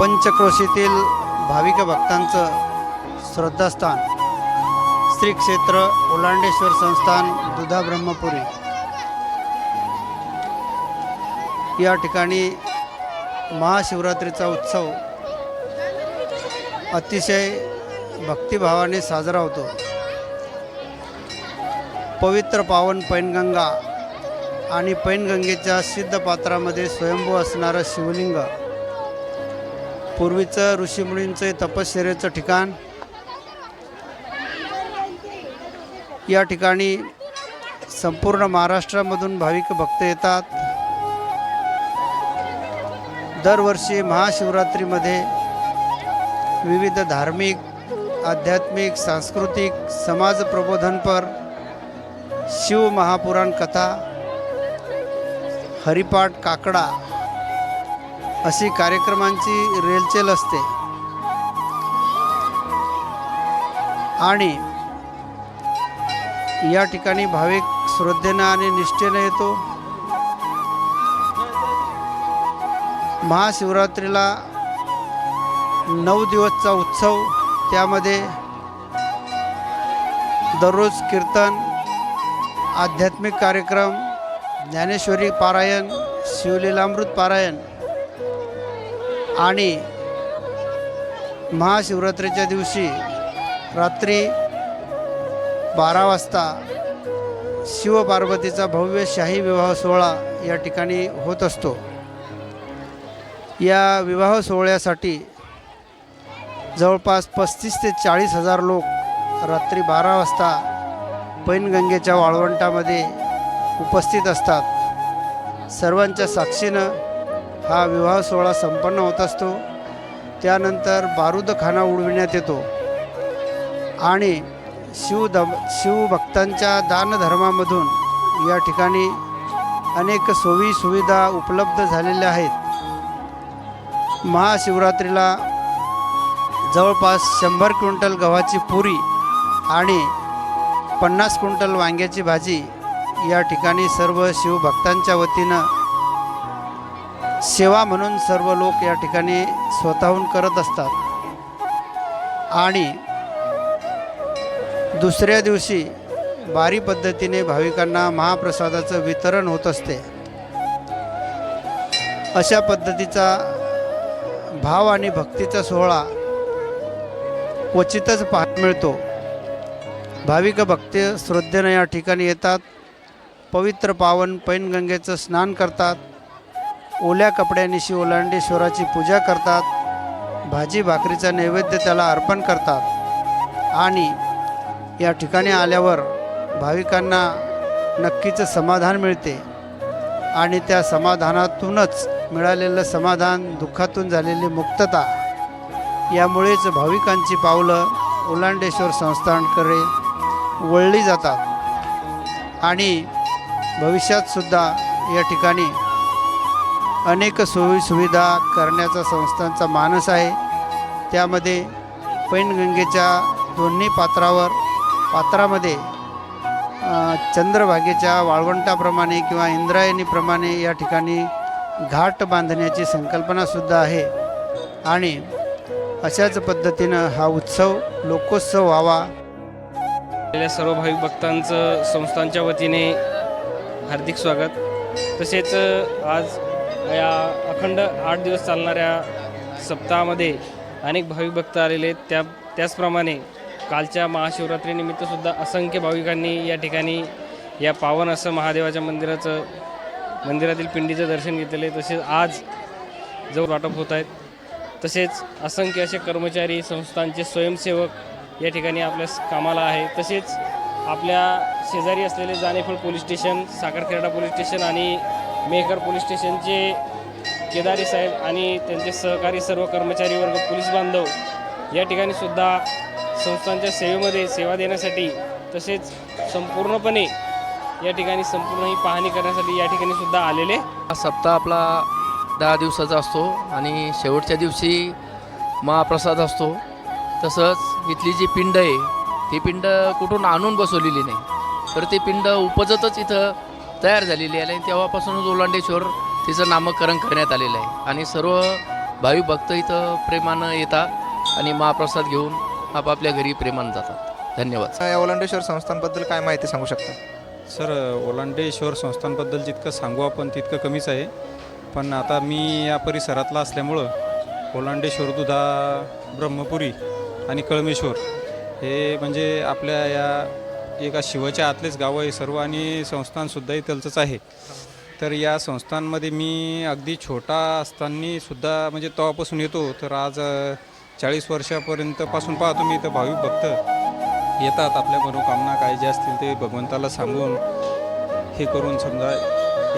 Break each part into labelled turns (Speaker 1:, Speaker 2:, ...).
Speaker 1: पंचक्रोशीतील भाविक भक्तांचं श्रद्धास्थान. श्री क्षेत्र ओलांडेश्वर संस्थान दुधा ब्रह्मपुरी. या ठिकाणी महाशिवरात्रीचा उत्सव अतिशय भक्तिभावाने साजरा होतो. पवित्र पावन पैनगंगा आणि पैनगंगेच्या सिद्ध पात्रामध्ये स्वयंभू असणारं शिवलिंग पूर्वीचं ऋषीमुनींचं तपश्चर्याचं ठिकाण या ठिकाणी संपूर्ण महाराष्ट्रामधून भाविक भक्त येतात. दरवर्षी महाशिवरात्रीमध्ये विविध धार्मिक आध्यात्मिक सांस्कृतिक समाज प्रबोधनपर शिव महापुराण कथा हरिपाठ काकडा अशी कार्यक्रमांची रेलचेल असते. आणि या ठिकाणी भाविक श्रद्धेनं आणि निष्ठेनं येतो. महाशिवरात्रीला नऊ दिवसचा उत्सव त्यामध्ये दररोज कीर्तन आध्यात्मिक कार्यक्रम ज्ञानेश्वरी पारायण शिवलीलामृत पारायण आणि महाशिवरात्रीच्या दिवशी रात्री बारा वाजता शिवपार्वतीचा भव्य शाही विवाह सोहळा या ठिकाणी होत असतो. या विवाह सोहळ्यासाठी जवळपास पस्तीस ते चाळीस हजार लोक रात्री बारा वाजता पैनगंगेच्या वाळवंटामध्ये उपस्थित असतात. सर्वांच्या साक्षीनं हा विवाह सोहळा संपन्न होत असतो. त्यानंतर बारूदखाना उडविण्यात येतो. आणि शिवधम शिवभक्तांच्या दानधर्मामधून या ठिकाणी अनेक सोयी सुविधा उपलब्ध झालेल्या आहेत. महाशिवरात्रीला जवळपास शंभर क्विंटल गव्हाची पुरी आणि पन्नास क्विंटल वांग्याची भाजी या ठिकाणी सर्व शिवभक्तांच्या वतीनं सेवा म्हणून सर्व लोक या ठिकाणी स्वतःहून करत असतात. आणि दुसऱ्या दिवशी बारी पद्धतीने भाविकांना महाप्रसादाचं वितरण होत असते. अशा पद्धतीचा भाव आणि भक्तीचा सोहळा क्वचितच पाहायला मिळतो. भाविक भक्त श्रद्धेनं या ठिकाणी येतात पवित्र पावन पैनगंगेचं स्नान करतात ओल्या कपड्यांनीशी ओलांडेश्वराची पूजा करतात. भाजी भाकरीचा नैवेद्य त्याला अर्पण करतात. आणि या ठिकाणी आल्यावर भाविकांना नक्कीच समाधान मिळते. आणि त्या समाधानातूनच मिळालेलं समाधान दुःखातून झालेली मुक्तता यामुळेच भाविकांची पावलं ओलांडेश्वर संस्थानकडे वळली जातात. आणि भविष्यातसुद्धा या ठिकाणी अनेक सोयीसुविधा करण्याचा संस्थांचा मानस आहे. त्यामध्ये पैनगंगेच्या दोन्ही पात्रावर पात्रामध्ये चंद्रभागेच्या वाळवंटाप्रमाणे किंवा इंद्रायणीप्रमाणे या ठिकाणी घाट बांधण्याची संकल्पनासुद्धा आहे. आणि अशाच पद्धतीनं हा उत्सव लोकोत्सव व्हावा.
Speaker 2: आपल्या सर्व भाविक भक्तांचं संस्थांच्या वतीने हार्दिक स्वागत. तसेच आज या अखंड आठ दिवस चालणाऱ्या सप्ताहामध्ये अनेक भाविक भक्त आलेले आहेत. त्या त्याचप्रमाणे कालच्या महाशिवरात्रीनिमित्तसुद्धा असंख्य भाविकांनी या ठिकाणी या पावन असं महादेवाच्या मंदिराचं मंदिरातील पिंडीचं दर्शन घेतलेलं आहे. तसेच आज जवळ वाटप होत आहेत तसेच असंख्य असे कर्मचारी संस्थांचे स्वयंसेवक या ठिकाणी आपल्या कामाला आहे. तसेच आपल्या शेजारी असलेले Janephal police station Sakharkherda police station आणि मेहकर पोलीस स्टेशनचे केदारी साहेब आणि त्यांचे सहकारी सर्व कर्मचारी वर्ग पोलीस बांधव या ठिकाणी सुद्धा संस्थांच्या सेवेमध्ये सेवा देण्यासाठी तसेच संपूर्णपणे या ठिकाणी संपूर्ण ही पाहणी करण्यासाठी या ठिकाणी सुद्धा आलेले.
Speaker 3: हा सप्ताह आपला दहा दिवसाचा असतो आणि शेवटच्या दिवशी महाप्रसाद असतो. तसंच इथली जी पिंड आहे ती पिंड कुठून आणून बसवलेली नाही. तर ती पिंड उपजतच इथं तयार झालेली आहे. आणि तेव्हापासूनच ओलांडेश्वर तिचं नामकरण करण्यात आलेलं आहे. आणि सर्व भाविक भक्त इथं प्रेमानं येतात आणि महाप्रसाद घेऊन आपापल्या घरी प्रेमानं जातात. धन्यवाद.
Speaker 4: या ओलांडेश्वर संस्थांबद्दल काय माहिती सांगू शकता?
Speaker 5: सर ओलांडेश्वर संस्थांबद्दल जितकं सांगू आपण तितकं कमीच आहे. पण आता मी या परिसरातला असल्यामुळं ओलांडेश्वर दुधा ब्रह्मपुरी आणि कळमेश्वर हे म्हणजे आपल्या या एका शिवाच्या आतलेच गाव आहे. सर्व आणि संस्थानसुद्धा इथलचंच आहे. तर या संस्थांमध्ये मी अगदी छोटा असताना सुद्धा म्हणजे तेव्हापासून येतो. तर आज चाळीस वर्षापर्यंतपासून पाहतो मी. इथं भाविक भक्त येतात. आपल्या मनोकामना काय जे असतील ते भगवंताला सांगून हे करून समजा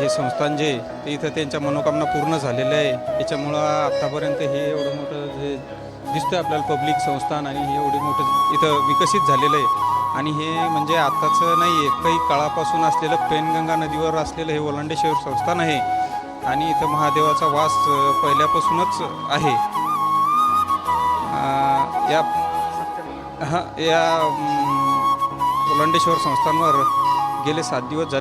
Speaker 5: हे संस्थान जे आहे, ते इथं त्यांच्या मनोकामना पूर्ण झालेल्या आहे. त्याच्यामुळं आत्तापर्यंत हे एवढं मोठं जे दिसतं आपल्याला पब्लिक संस्थान आणि हे एवढे मोठं इथं विकसित झालेलं आहे. आणि हे म्हणजे आत्ताचं नाही आहे काही काळापासून असलेलं पेनगंगा नदीवर असलेलं हे ओलांडेश्वर संस्थान आहे. आणि इथं महादेवाचा वास पहिल्यापासूनच आहे. या हां या अम, ओलांडेश्वर संस्थांवर गेले सात दिवस झाले.